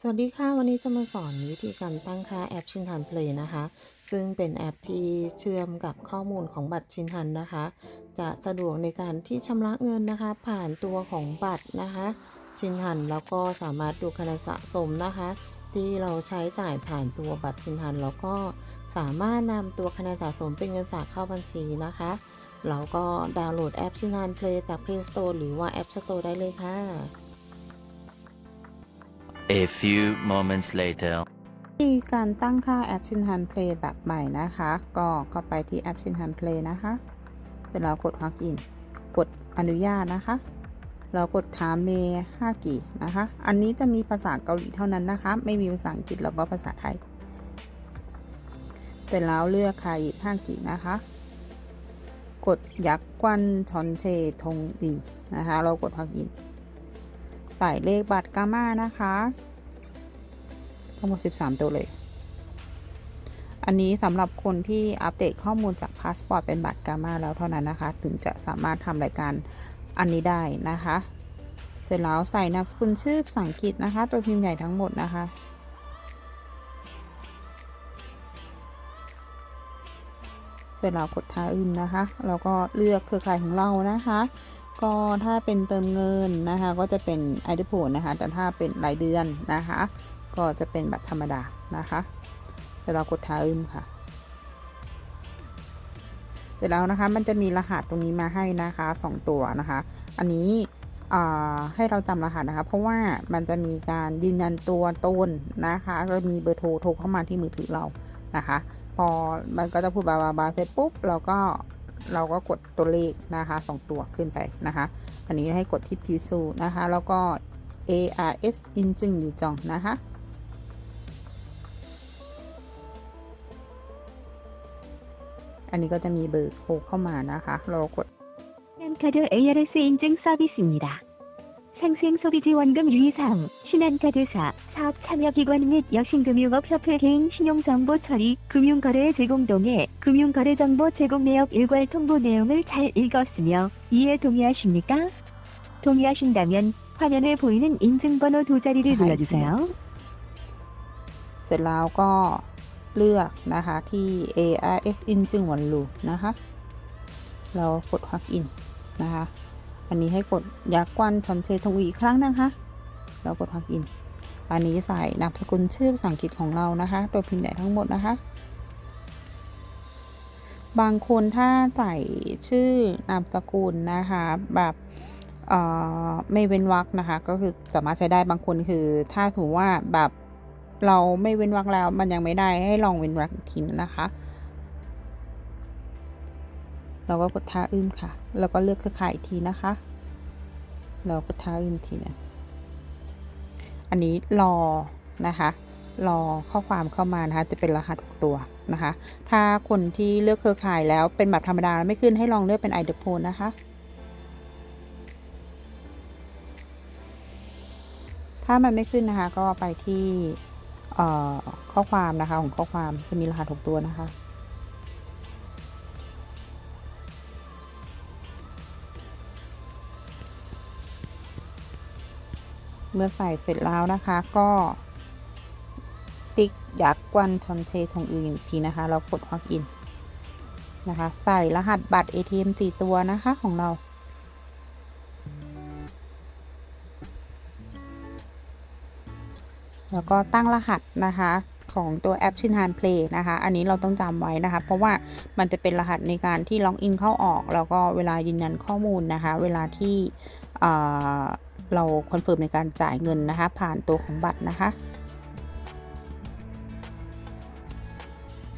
สวัสดีค่ะ วันนี้จะมาสอนวิธีการตั้งค่าแอปชินทันเพลย์นะคะ ซึ่งเป็นแอปที่เชื่อมกับข้อมูลของบัตรชินทันนะคะ จะสะดวกในการที่ชำระเงินนะคะ ผ่านตัวของบัตรนะคะ ชินทันแล้วก็สามารถดูคะแนนสะสมนะคะ ที่เราใช้จ่ายผ่านตัวบัตรชินทันแล้วก็สามารถนำตัวคะแนนสะสมเป็นเงินฝากเข้าบัญชีนะคะแล้วก็ดาวน์โหลดแอปชินทันเพลย์จาก Play Store หรือว่า App Store ได้เลยค่ะ A few moments later. มีการตั้งค่าแอปชินฮันเพลย์แบบใหม่นะคะ ก็เข้าไปที่แอปชินฮันเพลย์นะคะ เสร็จแล้วกด Log in กดอนุญาตนะคะ เรากดถามเมห้ากี่นะคะ อันนี้จะมีภาษาเกาหลีเท่านั้นนะคะ ไม่มีภาษาอังกฤษแล้วก็ภาษาไทย เสร็จแล้วเลือกคาอิห้ากี่นะคะ กดยักษ์กวันชอนเชทงอีนะคะ เรากด Log in ใส่เลขบัตรกามานะคะทั้งหมด 13 ตัวเลย อันนี้สำหรับคนที่อัปเดตข้อมูลจากพาสปอร์ตเป็นบัตรกามาแล้วเท่านั้นนะคะ ถึงจะสามารถทำรายการอันนี้ได้นะคะ เสร็จแล้วใส่นามสกุลชื่อภาษาอังกฤษนะคะ ตัวพิมพ์ใหญ่ทั้งหมดนะคะเสร็จแล้วกดท้าอื่นนะคะ แล้วก็เลือกเครือข่ายของเรานะคะ ก็ถ้าเป็นเติมเงินนะคะ ก็จะเป็นไอเดโ o นะคะ แต่ถ้าเป็นรายเดือนนะคะ ก็จะเป็นแบบธรรมดานะคะเสร็จแล้วกดท้าอึมค่ะ เสร็จแล้วนะคะมันจะมีรหัสตรงนี้มาให้นะคะ 2 ตัวนะคะ อันนี้ให้เราจำรหัสนะคะ เพราะว่ามันจะมีการยืนยันตัวตนนะคะก็มีเบอร์โทรโทรเข้ามาที่มือถือเรานะคะ พอมันก็จะพูดบาบาบาเสร็จปุ๊บเราก็ เราก็กดตัวเลขนะคะ2ตัวขึ้นไปนะคะ อันนี้ให้กดที่พิสูนะคะ แล้วก็ ARS อินจึงอยู่จองนะคะ อันนี้ก็จะมีเบอร์โทรเข้ามานะคะ เรากด 신한카드 ARS 인증 서비스입니다. 상생소비지원금 유의사항, 신한카드사, 사업 참여기관 및 여신금융업 셔플 개인 신용정보 처리, 금융거래 제공 동의, 금융거래정보 제공 내역 일괄 통보 내용을 잘 읽었으며 이에 동의하십니까? 동의하신다면 화면에 보이는 인증번호 두 자리를 아하, 눌러주세요. เสร็จแล้วก็เลือกนะคะที่ ARS อินจึงวันลูนะคะ เรากด Plug in นะคะ อันนี้ให้กดยักษ์กวันชอนเชทงอีกครั้งนะคะ เรากด Plug in อันนี้ใส่นามสกุลชื่อภาษาอังกฤษของเรานะคะ ตัวพิมพ์ใหญ่ทั้งหมดนะคะ บางคนถ้าใส่ชื่อนามสกุลนะคะแบบไม่เว้นวรรคนะคะ ก็คือสามารถใช้ได้บางคนคือ ถ้าถือว่าแบบเราไม่เว้นวรรคแล้ว มันยังไม่ได้ให้ลองเว้นวรรคอีกทีนะคะ เราก็กดท่าอึมค่ะ แล้วก็เลือกเครือข่ายอีกทีนะคะ เรากดท่าอึมทีนะ อันนี้รอนะคะรอข้อความเข้ามานะคะ จะเป็นรหัสตัวนะคะ ถ้าคนที่เลือกเครือข่ายแล้วเป็นแบบธรรมดาไม่ขึ้นให้ลองเลือกเป็นไอเดโพนะคะ ถ้ามันไม่ขึ้นนะคะ ก็ไปที่ข้อความนะคะของข้อความจะมีรหัสหกตัวนะคะ เมื่อใส่เสร็จแล้วนะคะก็ติ๊กยักกวันชอนเชทงอื่นอีกทีนะคะเรากดฮอกอินนะคะ ใส่รหัสบัตร ATM 4 ตัวนะคะของเรา แล้วก็ตั้งรหัสนะคะของตัวแอปชินฮานเพลย์นะคะ อันนี้เราต้องจำไว้นะคะ เพราะว่ามันจะเป็นรหัสในการที่ล็อกอินเข้าออก แล้วก็เวลายืนยันข้อมูลนะคะ เวลาที่ เราคอนเฟิร์มในการจ่ายเงินนะคะ ผ่านตัวของบัตรนะคะ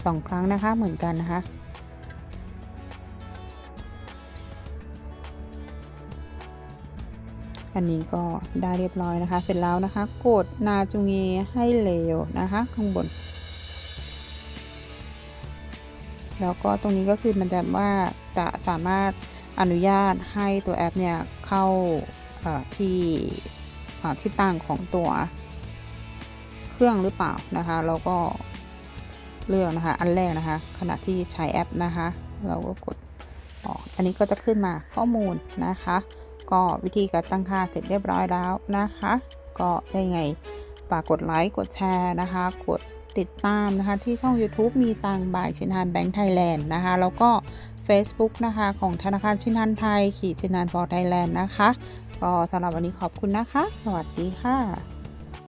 สองครั้งนะคะเหมือนกันนะคะอันนี้ก็ได้เรียบร้อยนะคะ เสร็จแล้วนะคะ กดนาจุงเงให้เร็วนะคะ ข้างบน แล้วก็ตรงนี้ก็คือมันจะว่าจะสามารถอนุญาตให้ตัวแอปเนี่ยเข้า ที่ที่ตั้งของตัวเครื่องหรือเปล่านะคะแล้วก็เลือกนะคะ อันแรกนะคะ ขณะที่ใช้แอปนะคะ เราก็กดออกอันนี้ก็จะขึ้นมาข้อมูลนะคะ ก็วิธีการตั้งค่าเสร็จเรียบร้อยแล้วนะคะ ก็ได้ไงฝากกดไลค์กดแชร์นะคะ กดติดตามนะคะ ที่ช่อง YouTube มีตังบ่ายชินฮันแบงค์ไทยแลนด์นะคะ แล้วก็ Facebook นะคะ ของธนาคารชินฮันไทย ขีดชินฮันฟอร์ไทยแลนด์นะคะ ก็สำหรับวันนี้ขอบคุณนะคะ สวัสดีค่ะ